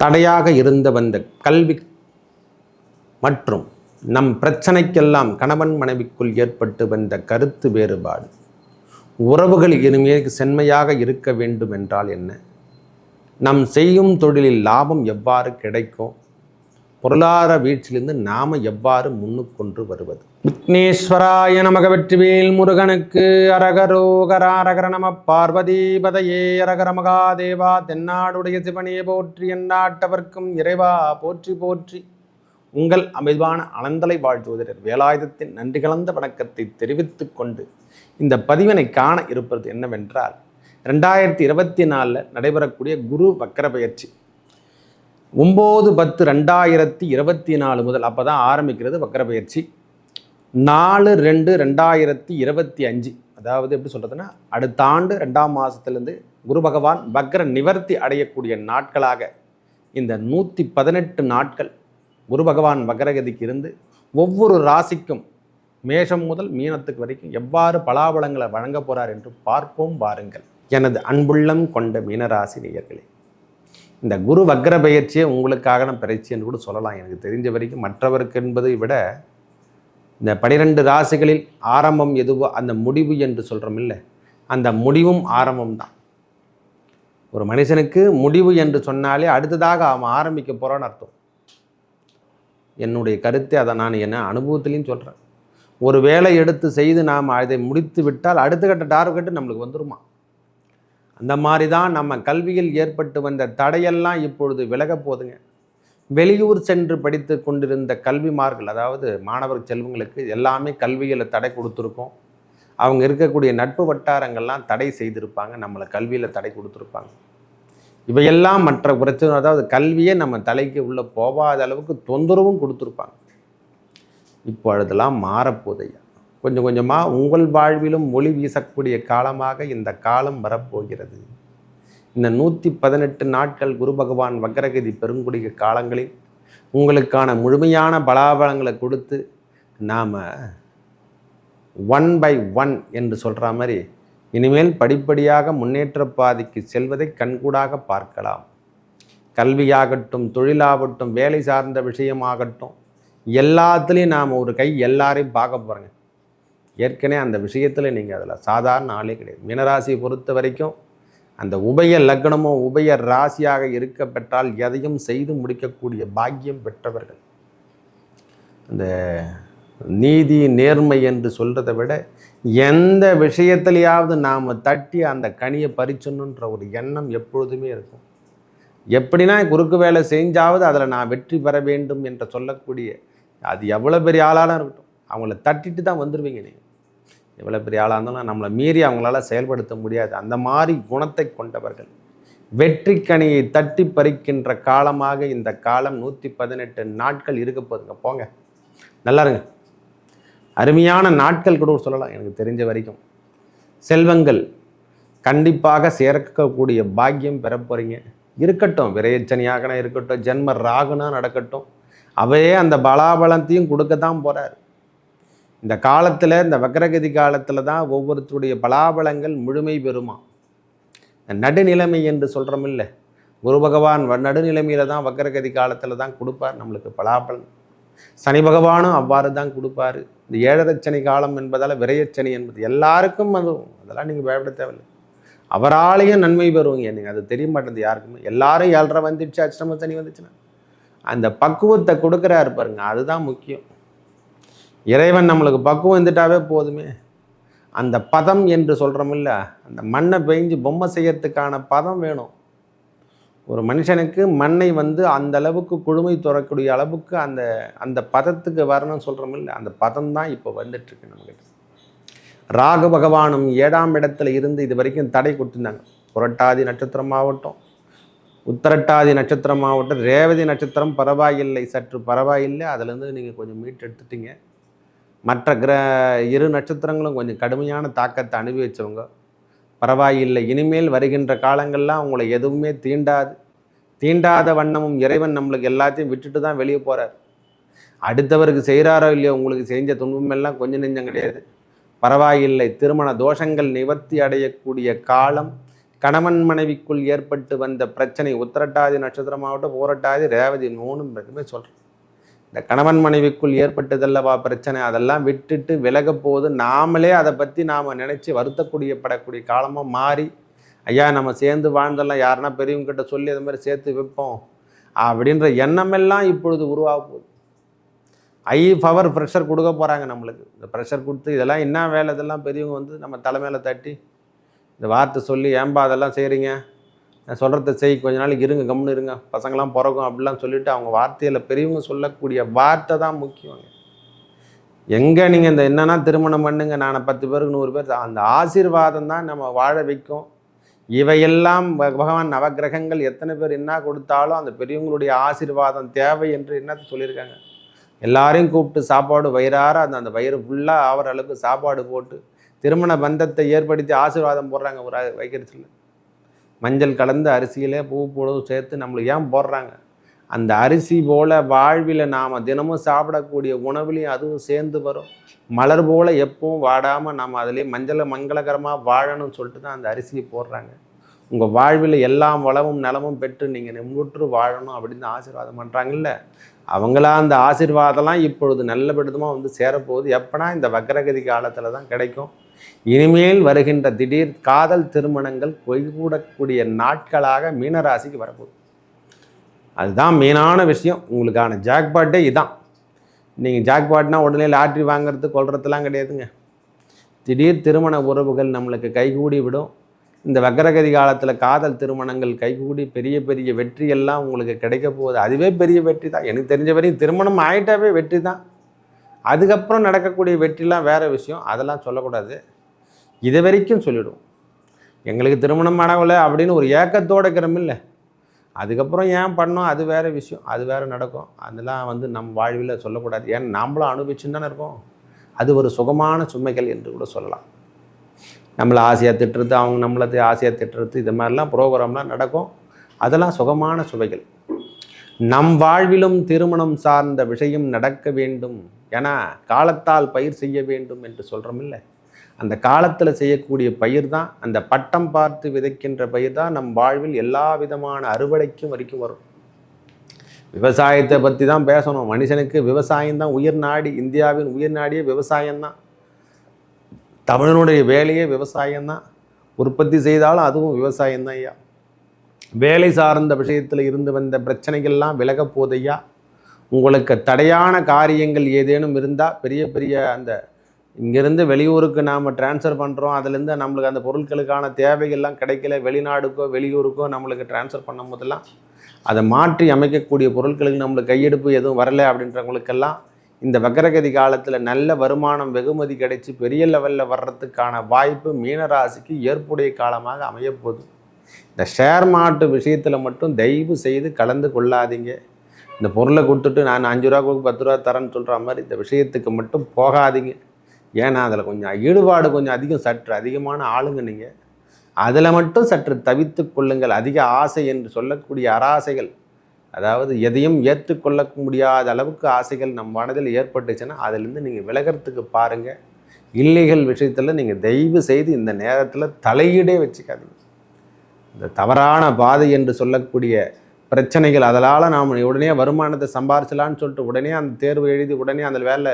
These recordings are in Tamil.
தடையாக இருந்த வந்த கல்வி மற்றும் நம் பிரச்சனைக்கெல்லாம் கணவன் மனைவிக்குள் ஏற்பட்டு வந்த கருத்து வேறுபாடு. உறவுகள் இனிமேல் செம்மையாக இருக்க வேண்டும் என்றால் என்ன? நம் செய்யும் தொழிலில் லாபம் எவ்வாறு கிடைக்கும்? பொருளாதார வீழ்ச்சியிலிருந்து நாம எவ்வாறு முன்னுக்கொண்டு வருவது? விக்னேஸ்வராய நமக வெற்றிவேல் முருகனுக்கு அரகரோகராரகர நம பார்வதீபதையே அரகர மகாதேவா தென்னாடுடைய சிவனையே போற்றி எந்நாட்டவர்க்கும் இறைவா போற்றி போற்றி. உங்கள் அமைதியான அனந்தலை வாழ்த்துவதர் வேலாயுதத்தின் நன்றி கலந்த வணக்கத்தை தெரிவித்து கொண்டு இந்த பதிவினை காண இருப்பது என்னவென்றால் ரெண்டாயிரத்தி இருபத்தி நாலில் நடைபெறக்கூடிய குரு வக்கர பயிற்சி. ஒம்பது பத்து ரெண்டாயிரத்தி இருபத்தி நாலு முதல் அப்போ தான் ஆரம்பிக்கிறது வக்கரப்பயிற்சி நாலு ரெண்டு ரெண்டாயிரத்தி இருபத்தி அஞ்சு. அதாவது எப்படி சொல்கிறதுன்னா அடுத்த ஆண்டு ரெண்டாம் மாதத்துலேருந்து குரு பகவான் வக்ர நிவர்த்தி அடையக்கூடிய நாட்களாக இந்த நூற்றி பதினெட்டு நாட்கள் குரு பகவான் வக்ரகதிக்கு இருந்து ஒவ்வொரு ராசிக்கும் மேஷம் முதல் மீனத்துக்கு வரைக்கும் எவ்வாறு பலாபலங்களை வழங்க போகிறார் என்று பார்ப்போம் பாருங்கள். எனது அன்புள்ளம் கொண்ட மீனராசி நேயர்களே இந்த குரு வக்ர பயிற்சியை உங்களுக்காக நான் பயிற்சி என்று கூட சொல்லலாம். எனக்கு தெரிஞ்ச வரைக்கும் மற்றவருக்கு என்பதை விட இந்த பனிரெண்டு ராசிகளில் ஆரம்பம் எதுவோ அந்த முடிவு என்று சொல்கிறோம் இல்லை. அந்த முடிவும் ஆரம்பம் தான். ஒரு மனுஷனுக்கு முடிவு என்று சொன்னாலே அடுத்ததாக அவன் ஆரம்பிக்க போகிறான்னு அர்த்தம். என்னுடைய கருத்தை அதை நான் என்ன அனுபவத்திலையும் சொல்கிறேன் ஒரு வேலை எடுத்து செய்து நாம் அதை முடித்து விட்டால் அடுத்த கட்ட டார்கெட்டு நம்மளுக்கு வந்துருமா? அந்த மாதிரி தான் நம்ம கல்வியில் ஏற்பட்டு வந்த தடையெல்லாம் இப்பொழுது விலக போதுங்க வெளியூர் சென்று படித்து கொண்டிருந்த கல்விமார்கள் அதாவது மாணவர் செல்வங்களுக்கு எல்லாமே கல்வியில் தடை கொடுத்துருக்கோம். அவங்க இருக்கக்கூடிய நட்பு வட்டாரங்கள்லாம் தடை செய்திருப்பாங்க நம்மளை கல்வியில் தடை கொடுத்துருப்பாங்க. இவையெல்லாம் மற்ற பிரச்சனை அதாவது கல்வியே நம்ம தலைக்கு உள்ளே போகாத அளவுக்கு தொந்தரவும் கொடுத்துருப்பாங்க. இப்பொழுதெல்லாம் மாறப்போதையா கொஞ்சம் கொஞ்சமாக உங்கள் வாழ்விலும் ஒளி வீசக்கூடிய காலமாக இந்த காலம் வரப்போகிறது. இந்த நூற்றி பதினெட்டு நாட்கள் குரு பகவான் வக்ரகதி பெருங்குடிய காலங்களில் உங்களுக்கான முழுமையான பலாபலங்களை கொடுத்து நாம் ஒன் பை ஒன் என்று சொல்கிற மாதிரி இனிமேல் படிப்படியாக முன்னேற்ற பாதைக்கு செல்வதை கண்கூடாக பார்க்கலாம். கல்வியாகட்டும் தொழிலாகட்டும் வேலை சார்ந்த விஷயமாகட்டும் எல்லாத்துலேயும் நாம் ஒரு கை எல்லாரையும் பார்க்க போகிறோங்க ஏற்கனவே அந்த விஷயத்தில் நீங்கள் அதில் சாதாரண ஆளே கிடையாது. மீனராசியை பொறுத்த வரைக்கும் அந்த உபய லக்னமோ உபய ராசியாக இருக்க பெற்றால் எதையும் செய்து முடிக்கக்கூடிய பாக்கியம் பெற்றவர்கள். அந்த நீதி நேர்மை என்று சொல்கிறத விட எந்த விஷயத்துலையாவது நாம் தட்டி அந்த கனியை பறிச்சணுன்ற ஒரு எண்ணம் எப்பொழுதுமே இருக்கும். எப்படின்னா குறுக்கு வேலை செஞ்சாவது அதில் நான் வெற்றி பெற வேண்டும் என்று சொல்லக்கூடிய அது எவ்வளோ பெரிய ஆளாலும் இருக்கட்டும். அவங்கள தட்டிட்டு தான் வந்துடுவீங்க நீங்கள் எவ்வளோ பெரிய ஆளாக இருந்தாலும் நம்மளை மீறி அவங்களால செயல்படுத்த முடியாது. அந்த மாதிரி குணத்தை கொண்டவர்கள். வெற்றி கனியை தட்டி பறிக்கின்ற காலமாக இந்த காலம் நூற்றி பதினெட்டு நாட்கள் இருக்க போதுங்க போங்க. நல்லா இருங்க. அருமையான நாட்கள் கூட சொல்லலாம். எனக்கு தெரிஞ்ச வரைக்கும். செல்வங்கள் கண்டிப்பாக சேர்க்கக்கூடிய பாக்கியம் பெற போகிறீங்க இருக்கட்டும். விரையச்சனியாகனா இருக்கட்டும். ஜென்ம ராகுனா நடக்கட்டும். அவையே அந்த பலாபலத்தையும் கொடுக்க தான் போகிறார் இந்த காலத்தில் இந்த வக்ரகதி காலத்தில் தான் ஒவ்வொருத்தருடைய பலாபலங்கள் முழுமை பெறுமா? நடுநிலைமை என்று சொல்கிறோம் இல்லை. குரு பகவான் நடுநிலைமையில தான் வக்ரகதி காலத்தில் தான் கொடுப்பார் நம்மளுக்கு பலாபலன். சனி பகவானும் அவ்வாறு தான் கொடுப்பாரு. இந்த ஏழரைச்சனி காலம் என்பதால் விரையச்சனி என்பது எல்லாருக்கும் அது அதெல்லாம் நீங்கள் பயப்பட தேவையில்லை. அவராலையும் நன்மை பெறுவீங்க. நீங்கள் அது தெரிய மாட்டேங்குது யாருக்குமே. எல்லாரும் ஏழரை வந்துடுச்சு அஷ்டம சனி வந்துச்சுன்னா. அந்த பக்குவத்தை கொடுக்குறாரு பாருங்க. அதுதான் முக்கியம். இறைவன் நம்மளுக்கு பக்குவம் வந்துட்டாவே போதுமே. அந்த பதம் என்று சொல்கிறோமில்ல அந்த மண்ணை பெஞ்சு பொம்மை செய்யறதுக்கான பதம் வேணும். ஒரு மனுஷனுக்கு மண்ணை வந்து அந்த அளவுக்கு குழுமை துறக்கூடிய அளவுக்கு அந்த அந்த பதத்துக்கு வரணும்னு சொல்கிறோமில்ல அந்த பதம் தான் இப்போ வந்துட்டுருக்கு நம்மகிட்ட. ராகு பகவானும் ஏழாம் இடத்துல இருந்து இது வரைக்கும் தடை கொடுத்துருந்தாங்க. புரட்டாதி நட்சத்திரமாகட்டும் உத்தரட்டாதி நட்சத்திரமாகட்டும் ரேவதி நட்சத்திரம் பரவாயில்லை சற்று பரவாயில்லை அதுலேருந்து நீங்கள் கொஞ்சம் மீட் எடுத்துட்டீங்க மற்ற கிர இரு நட்சத்திரங்களும் கொஞ்சம் கடுமையான தாக்கத்தை அனுபவிச்சவங்க பரவாயில்லை இனிமேல் வருகின்ற காலங்கள்லாம் உங்களை எதுவுமே தீண்டாது. தீண்டாத வண்ணமும் இறைவன் நம்மளுக்கு எல்லாத்தையும் விட்டுட்டு தான் வெளியே போகிறார் அடுத்தவருக்கு செய்கிறாரோ இல்லையோ உங்களுக்கு செஞ்ச துன்பம் எல்லாம் கொஞ்சம் நெஞ்சம் கிடையாது. பரவாயில்லை திருமண தோஷங்கள் நிவர்த்தி அடையக்கூடிய காலம் கணவன் மனைவிக்குள் ஏற்பட்டு வந்த பிரச்சனை உத்திரட்டாதி நட்சத்திரமாகட்டும் போரட்டாதி ரேவதி நோனும் பேருமே சொல்கிறேன் இந்த கணவன் மனைவிக்குள் ஏற்பட்டதல்லவா பிரச்சனை அதெல்லாம் விட்டுட்டு விலக போது நாமளே அதை பற்றி நாம் நினச்சி வருத்தக்கூடிய படக்கூடிய காலமாக மாறி ஐயா நம்ம சேர்ந்து வாழ்ந்தெல்லாம் யாருன்னா பெரியவங்கிட்ட சொல்லி அது மாதிரி சேர்த்து வைப்போம் அப்படின்ற எண்ணமெல்லாம் இப்பொழுது உருவாக போகுது. ஐ பவர் ப்ரெஷர் கொடுக்க போகிறாங்க நம்மளுக்கு. இந்த ப்ரெஷர் கொடுத்து இதெல்லாம் என்ன வேலை இதெல்லாம் பெரியவங்க வந்து நம்ம தலைமையில் தட்டி இந்த வார்த்தை சொல்லி ஏன்பா அதெல்லாம் செய்கிறீங்க சொல்கிறத செய் கொஞ்ச நாளைக்கு இருங்க கம்னு இருங்க. பசங்களாம் பிறக்கும் அப்படிலாம் சொல்லிவிட்டு அவங்க வார்த்தையில் பெரியவங்க சொல்லக்கூடிய வார்த்தை தான் முக்கியங்க. எங்கே நீங்கள் இந்த என்னன்னா திருமணம் பண்ணுங்க நான் பத்து பேருக்கு நூறு பேர் அந்த ஆசீர்வாதம் தான் நம்ம வாழ வைக்கும். இவையெல்லாம் பகவான் நவகிரகங்கள் எத்தனை பேர் என்ன கொடுத்தாலும் அந்த பெரியவங்களுடைய ஆசீர்வாதம் தேவை என்று என்னத்தை சொல்லியிருக்காங்க. எல்லாரையும் கூப்பிட்டு சாப்பாடு வயிறார அந்த அந்த வயிறு ஃபுல்லாக ஆகிற அளவுக்கு சாப்பாடு போட்டு திருமண பந்தத்தை ஏற்படுத்தி ஆசீர்வாதம் போடுறாங்க ஒரு வைக்கிறதுல மஞ்சள் கலந்த அரிசியிலே பூ பொழுது சேர்த்து நம்மளுக்கு ஏன் போடுறாங்க? அந்த அரிசி போல் வாழ்வில் நாம் தினமும் சாப்பிடக்கூடிய உணவுலையும் அதுவும் சேர்ந்து வரும். மலர் போல் எப்பவும் வாடாமல் நம்ம அதுலேயே மஞ்சளை மங்களகரமாக வாழணும்னு சொல்லிட்டு தான் அந்த அரிசியை போடுறாங்க. உங்கள் வாழ்வில் எல்லாம் வளமும் நலமும் பெற்று நீங்கள் நிம்முற்று வாழணும் அப்படின்னு ஆசீர்வாதம் பண்ணுறாங்கல்ல அவங்களா அந்த ஆசீர்வாதம்லாம் இப்பொழுது நல்ல விடுதமாக வந்து சேரப்போகுது. எப்போனா இந்த வக்ரகதி காலத்தில் தான் கிடைக்கும். இனிமேல் வருகின்ற திடீர் காதல் திருமணங்கள் பொய்கூடக்கூடிய நாட்களாக மீனராசிக்கு வரப்போகுது. அதுதான் மெயினான விஷயம். உங்களுக்கான ஜாக்பாட்டே இதுதான் நீங்கள் ஜாக்பாட்னா உடனே லாட்ரி வாங்குறது கொள்றதுலாம் கிடையாதுங்க. திடீர் திருமண உறவுகள் நம்மளுக்கு கைகூடி விடும். இந்த வக்கரகதி காலத்தில் காதல் திருமணங்கள் கைகூடி பெரிய பெரிய வெற்றியெல்லாம் உங்களுக்கு கிடைக்க போகுது. அதுவே பெரிய வெற்றி தான். எனக்கு தெரிஞ்ச வரையும் திருமணம் ஆகிட்டாவே வெற்றி தான். அதுக்கப்புறம் நடக்கக்கூடிய வெற்றிலாம் வேறு விஷயம். அதெல்லாம் சொல்லக்கூடாது. இது வரைக்கும் சொல்லிவிடுவோம் எங்களுக்கு திருமணம் ஆனவில்லை அப்படின்னு ஒரு ஏக்கத்தோடு இருக்கிறோமில்ல அதுக்கப்புறம் ஏன் பண்ணோம்? அது வேறு விஷயம். அது வேறு நடக்கும். அதெல்லாம் வந்து நம் வாழ்வில் சொல்லக்கூடாது. ஏன்னா நம்மளும் அனுபவிச்சுன்னு தானே இருக்கோம். அது ஒரு சுகமான சுமைகள் என்று கூட சொல்லலாம். நம்மளை ஆசையாக திட்டுறது அவங்க நம்மளை ஆசையாக திட்டுறது இது மாதிரிலாம் ப்ரோக்ராம்லாம் நடக்கும். அதெல்லாம் சுகமான சுவைகள் நம் வாழ்விலும் திருமணம் சார்ந்த விஷயம் நடக்க வேண்டும். ஏன்னா காலத்தால் பயிர் செய்ய வேண்டும் என்று சொல்கிறோமில்ல அந்த காலத்தில் செய்யக்கூடிய பயிர் தான் அந்த பட்டம் பார்த்து விதைக்கின்ற பயிர் தான் நம் வாழ்வில் எல்லா விதமான அறுவடைக்கும் வரைக்கும் வரும். விவசாயத்தை பற்றி தான் பேசணும். மனுஷனுக்கு விவசாயம் தான் உயிர் நாடி இந்தியாவின் உயிர் நாடியே விவசாயம்தான் தமிழனுடைய வேலையே விவசாயம்தான் உற்பத்தி செய்தாலும் அதுவும் விவசாயம்தான் ஐயா. வேலை சார்ந்த விஷயத்தில் இருந்து வந்த பிரச்சனைகள்லாம் விலகப் போதையா உங்களுக்கு தடையான காரியங்கள் ஏதேனும் இருந்தால் பெரிய பெரிய அந்த இங்கேருந்து வெளியூருக்கு நாம் ட்ரான்ஸ்ஃபர் பண்ணுறோம் அதுலேருந்து நம்மளுக்கு அந்த பொருட்களுக்கான தேவைகள்லாம் கிடைக்கல. வெளிநாடுக்கோ வெளியூருக்கோ நம்மளுக்கு ட்ரான்ஸ்ஃபர் பண்ணும் போதெல்லாம் அதை மாற்றி அமைக்கக்கூடிய பொருட்களுக்கு நம்மளுக்கு கையெடுப்பு எதுவும் வரலை அப்படின்றவங்களுக்கெல்லாம் இந்த வக்கரகதி காலத்தில் நல்ல வருமானம் வெகுமதி கிடைச்சி பெரிய லெவலில் வர்றதுக்கான வாய்ப்பு மீனராசிக்கு ஏற்புடைய காலமாக அமையப்போகுது இந்த ஷேர் மாட்டு விஷயத்தில் மட்டும் தயவு செய்து கலந்து கொள்ளாதீங்க. இந்த பொருளை கொடுத்துட்டு நான் அஞ்சு ரூபா கொடுக்கு பத்து ரூபா தரேன்னு சொல்கிற மாதிரி இந்த விஷயத்துக்கு மட்டும் போகாதீங்க. ஏன்னா அதில் கொஞ்சம் ஈடுபாடு கொஞ்சம் அதிகம் சற்று அதிகமான ஆளுங்க நீங்கள் அதில் மட்டும் சற்று தவித்து கொள்ளுங்கள். அதிக ஆசை என்று சொல்லக்கூடிய அராசைகள். அதாவது எதையும் ஏற்றுக்கொள்ள முடியாத அளவுக்கு ஆசைகள் நம் மனதில் ஏற்பட்டுச்சுன்னா அதிலிருந்து நீங்கள் விலகிறதுக்கு பாருங்கள் இல்லைகள் விஷயத்தில் நீங்கள் தயவு செய்து இந்த நேரத்தில் தலையீடே வச்சுக்காதீங்க. இந்த தவறான பாதை என்று சொல்லக்கூடிய பிரச்சனைகள் அதனால் நாம் உடனே வருமானத்தை சம்பாரிச்சலான்னு சொல்லிட்டு உடனே அந்த தேர்வு எழுதி உடனே அந்த வேலை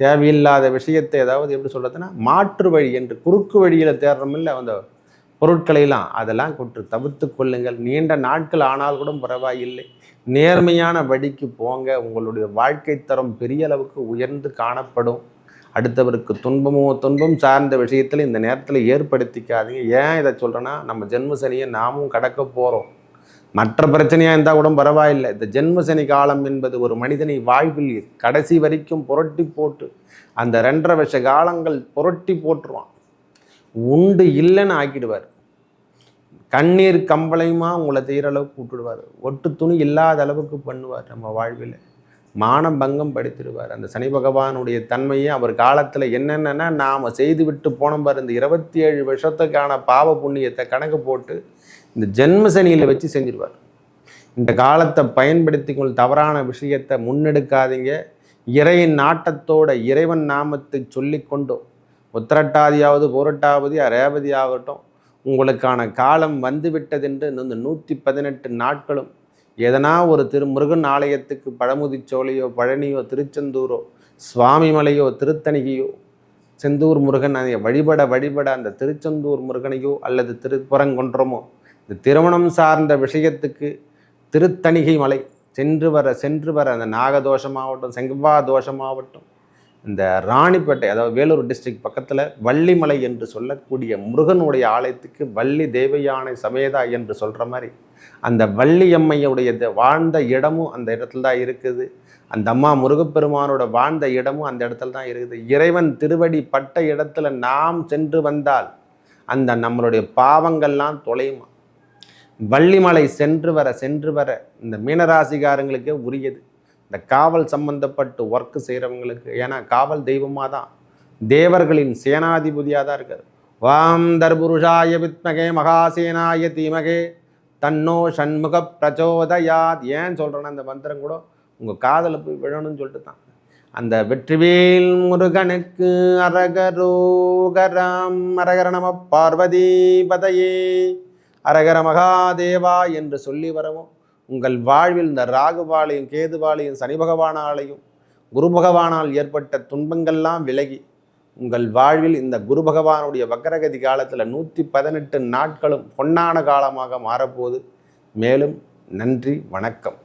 தேவையில்லாத விஷயத்தை ஏதாவது எப்படி சொல்கிறதுனா மாற்று வழி என்று குறுக்கு வழியில் தேடுறமில்ல அந்த பொருட்களையெல்லாம். அதெல்லாம் கொற்று தவிர்த்து கொள்ளுங்கள். நீண்ட நாட்கள் ஆனால் கூட பரவாயில்லை. நேர்மையான வழிக்கு போங்க. உங்களுடைய வாழ்க்கை தரம் பெரிய அளவுக்கு உயர்ந்து காணப்படும். அடுத்தவருக்கு துன்பமோ துன்பம் சார்ந்த விஷயத்தில் இந்த நேரத்தில் ஏற்படுத்திக்காதீங்க. ஏன் இதை சொல்கிறேன்னா நம்ம ஜென்ம சனியை நாமும் கடக்க போகிறோம் மற்ற பிரச்சனையாக இருந்தால் கூட பரவாயில்லை. இந்த ஜென்ம சனி காலம் என்பது ஒரு மனிதனை வாழ்வில் கடைசி வரைக்கும் புரட்டி போட்டு அந்த ரெண்டரை வருஷ காலங்கள் புரட்டி போட்டுருவான். உண்டு இல்லைன்னு ஆக்கிடுவார். கண்ணீர் கம்பளையுமா உங்களை தீர அளவுக்கு விட்டுடுவார் ஒட்டு துணி இல்லாத அளவுக்கு பண்ணுவார் நம்ம வாழ்வில். மானம் பங்கம் படுத்திடுவார். அந்த சனி பகவானுடைய தன்மையை அவர் காலத்தில் என்னென்னா நாம் செய்து விட்டு போனோம் இந்த இருபத்தி ஏழு வருஷத்துக்கான பாவ புண்ணியத்தை கணக்கு போட்டு இந்த ஜென்ம சனியில் வச்சு செஞ்சிருவார். இந்த காலத்தை பயன்படுத்திக்கொள் தவறான விஷயத்தை முன்னெடுக்காதீங்க. இறையின் நாட்டத்தோட இறைவன் நாமத்தை சொல்லிக்கொண்டோ உத்திரட்டாதியாவது போரட்டாவதி ரேவதி ஆகட்டும் உங்களுக்கான காலம் வந்துவிட்டதென்று இந்த நூற்றி பதினெட்டு நாட்களும் எதனா ஒரு திரு முருகன் ஆலயத்துக்கு பழமுதிச்சோலையோ பழனியோ திருச்செந்தூரோ சுவாமிமலையோ திருத்தணிகையோ செந்தூர் முருகன் அதை வழிபட வழிபட அந்த திருச்செந்தூர் முருகனையோ அல்லது திருப்புறங்கொன்றமோ இந்த திருமணம் சார்ந்த விஷயத்துக்கு திருத்தணிகை மலை சென்று வர சென்று வர அந்த நாகதோஷமாகட்டும் செங்கவா தோஷமாகட்டும் இந்த ராணிப்பேட்டை அதாவது வேலூர் டிஸ்ட்ரிக்ட் பக்கத்தில் வள்ளிமலை என்று சொல்லக்கூடிய முருகனுடைய ஆலயத்துக்கு வள்ளி தேவயானை சமேதா என்று சொல்கிற மாதிரி அந்த வள்ளியம்மையுடைய வாழ்ந்த இடமும் அந்த இடத்துல தான் இருக்குது. அந்த அம்மா முருகப்பெருமானோட வாழ்ந்த இடமும் அந்த இடத்துல தான் இருக்குது. இறைவன் திருவடி பட்ட இடத்துல நாம் சென்று வந்தால் அந்த நம்மளுடைய பாவங்கள்லாம் தொலையுமா? வள்ளிமலை சென்று வர சென்று வர இந்த மீனராசிகாரங்களுக்கே உரியது. இந்த காவல் சம்பந்தப்பட்டு ஒர்க் செய்கிறவங்களுக்கு ஏன்னா காவல் தெய்வமாக தான் தேவர்களின் சேனாதிபதியாக தான் இருக்கார். வாம் தர்புருஷாய வித்மகே மகாசேனாய தீமகே தன்னோ சண்முக பிரச்சோதயாத். ஏன் சொல்கிறேன்னா அந்த மந்திரம் கூட உங்கள் காதில் போய் விழணும்னு சொல்லிட்டு தான். அந்த வெற்றிவேல் முருகனுக்கு அரகரோகராம் அரகர நம பார்வதி பதையே. அரகர மகாதேவா என்று சொல்லி வரவும் உங்கள் வாழ்வில் இந்த ராகுபாலையும் கேதுபாலையும் சனி பகவானாலையும் குரு பகவானால் ஏற்பட்ட துன்பங்கள்லாம் விலகி உங்கள் வாழ்வில் இந்த குரு பகவானுடைய வக்கரகதி காலத்தில் நூற்றி பதினெட்டு நாட்களும் பொன்னான காலமாக மாறப்போகுது. மேலும் நன்றி வணக்கம்.